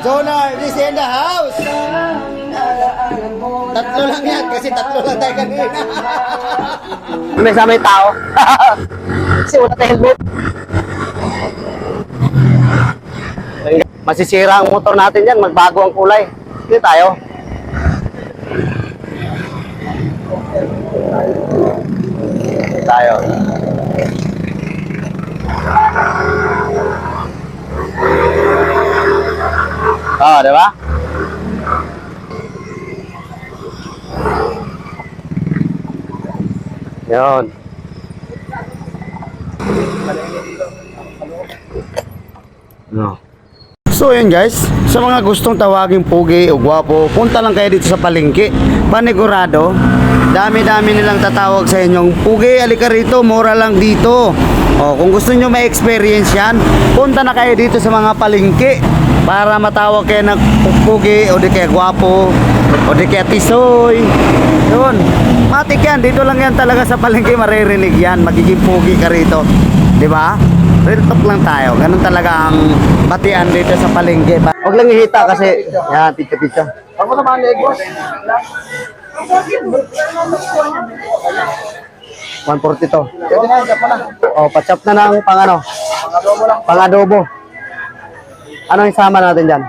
Sonar is in the house. Tatlo lang yan kasi tatlo lang tayo kanina. May sama yung tao. Kasi wala tayong helmet. Masisira ang motor natin yan, magbago ang kulay. Hindi tayo. Tayo. Oo, di ba? Yun. No. So yun guys, sa mga gustong tawaging pugi o gwapo, punta lang kayo dito sa palengke. Panigurado, dami-dami nilang tatawag sa inyong pugi, alika rito, mura lang dito. O, kung gusto nyo may experience yan, punta na kayo dito sa mga palengke para matawag kayo ng pugi o di kaya gwapo o di kaya tisoy. Yun, matik yan, dito lang yan talaga sa palengke maririnig yan, magiging pugi ka rito. Di ba? Real talk lang tayo. Ganun talaga ang batian dito sa palengke. Huwag lang ihita kasi, yan, pizza-pizza. Ako naman, Legos. 140 to. Pwede na, pa na. O, pachop na ng pang ano, adobo lang. pang adobo. Ano yung sama natin dyan?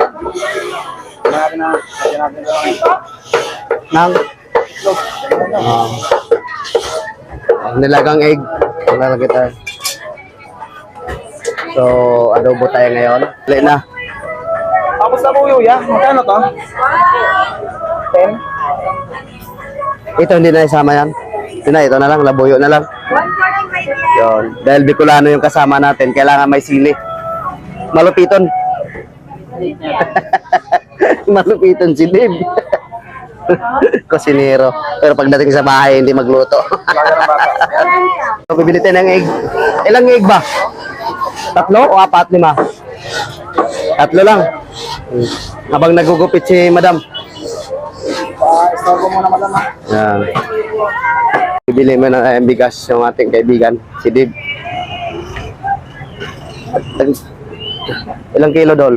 Lagyan na. Lagyan natin na lang. Nang? Ah. Ang nilagang egg. Ang lalagay tayo. So, adobo tayo ngayon. Dali na. Tapos na po yuya. Magkano to? 10? Ito, hindi na isama yan. Ito na, ito na lang. Labuyo na lang. Yun. Dahil Bicolano yung kasama natin, kailangan may sili. Malupiton. Malupiton si Dib. Kusinero. Pero pagdating sa bahay, hindi magluto. So, bibili tayo ng egg. Ilang egg ba? Tatlo o apat, lima? Tatlo lang. Habang nagugupit si madam. Pa-store ko muna madam ha. Bibili mo ng uh, bigas yung ating kaibigan, si Dib. Ilang kilo dol?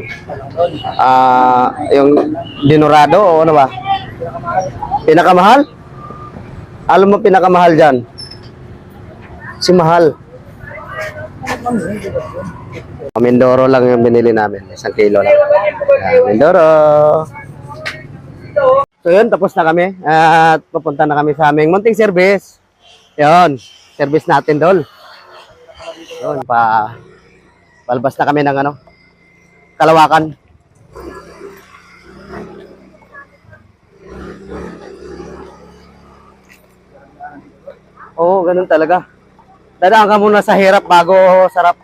Ah, yung dinorado o ano ba? Pinakamahal? Alam mo pinakamahal diyan? Si Mahal. Mindoro lang yung binili namin. Isang kilo lang. Yan, Mindoro. So yun, tapos na kami. At pupunta na kami sa aming munting service. Yun, service natin dol. Yun, pa palabas na kami ng ano, kalawakan. Oo, ganun talaga. Dadaan ka muna sa hirap bago sarap.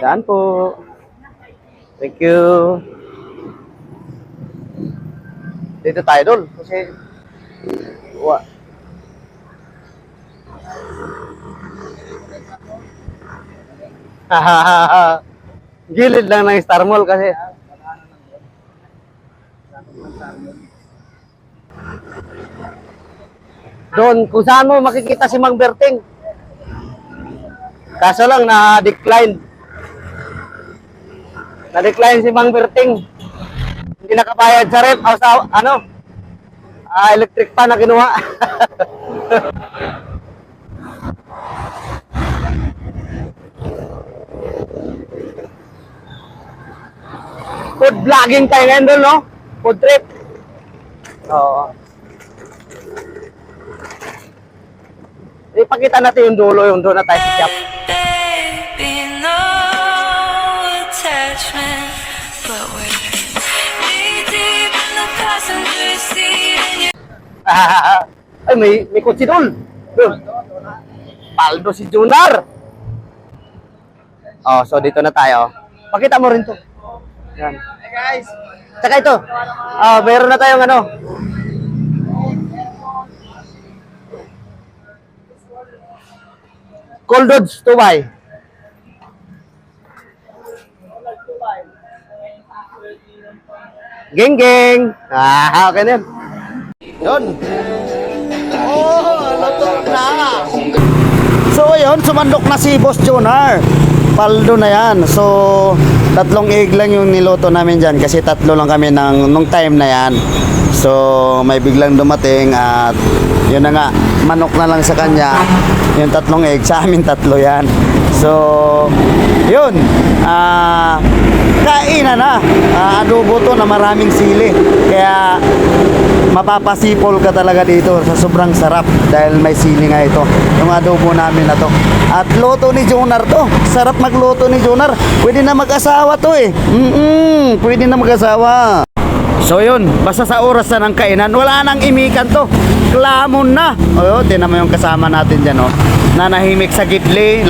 Daan po. Thank you. Dito tayo dol. Kasi wa. Gilid lang ng Star Mall kasi. Doon, kung saan mo makikita si Mang Berting. Kaso lang na-decline. Na-decline si Mang Berting. Hindi nakabayad sa rep o sa ano? Ah, electric pan na kinuha. Food vlogging tayo ngayon doon, no? Food trip. Oo. Ipakita natin yung dulo, yung doon na tayo sa shop. Ay, may, may kotse doon. Doon. Paldo si Junar. Oh, so dito na tayo. Pakita mo rin to. Yan. Hey guys. Tsaka ito. Ah, meron na tayong ano. Cold Dodge to buy. Geng geng. Ah, okay na yun. Yun. Oh, luto na. So, yun, sumandok na si Boss Jonar. Paldo na yan. So, tatlong egg lang yung niluto namin dyan kasi tatlo lang kami ng, nung time na yan. So, may biglang dumating at yun na nga, manok na lang sa kanya. Yung tatlong egg, sa amin tatlo yan. So, yun. Ah, kainan na. Ah, adobo to na maraming sili. Kaya, mapapasipol ka talaga dito sa sobrang sarap dahil may sili nga ito yung adobo namin na to at luto ni Jonar to sarap magluto ni Jonar pwede na mag-asawa to eh mm pwede na mag-asawa so yun. Basta sa oras na ng kainan wala nang imikan to. Klamon na. O yun tinan mo yung kasama natin dyan oh. Nanahimik sa gidli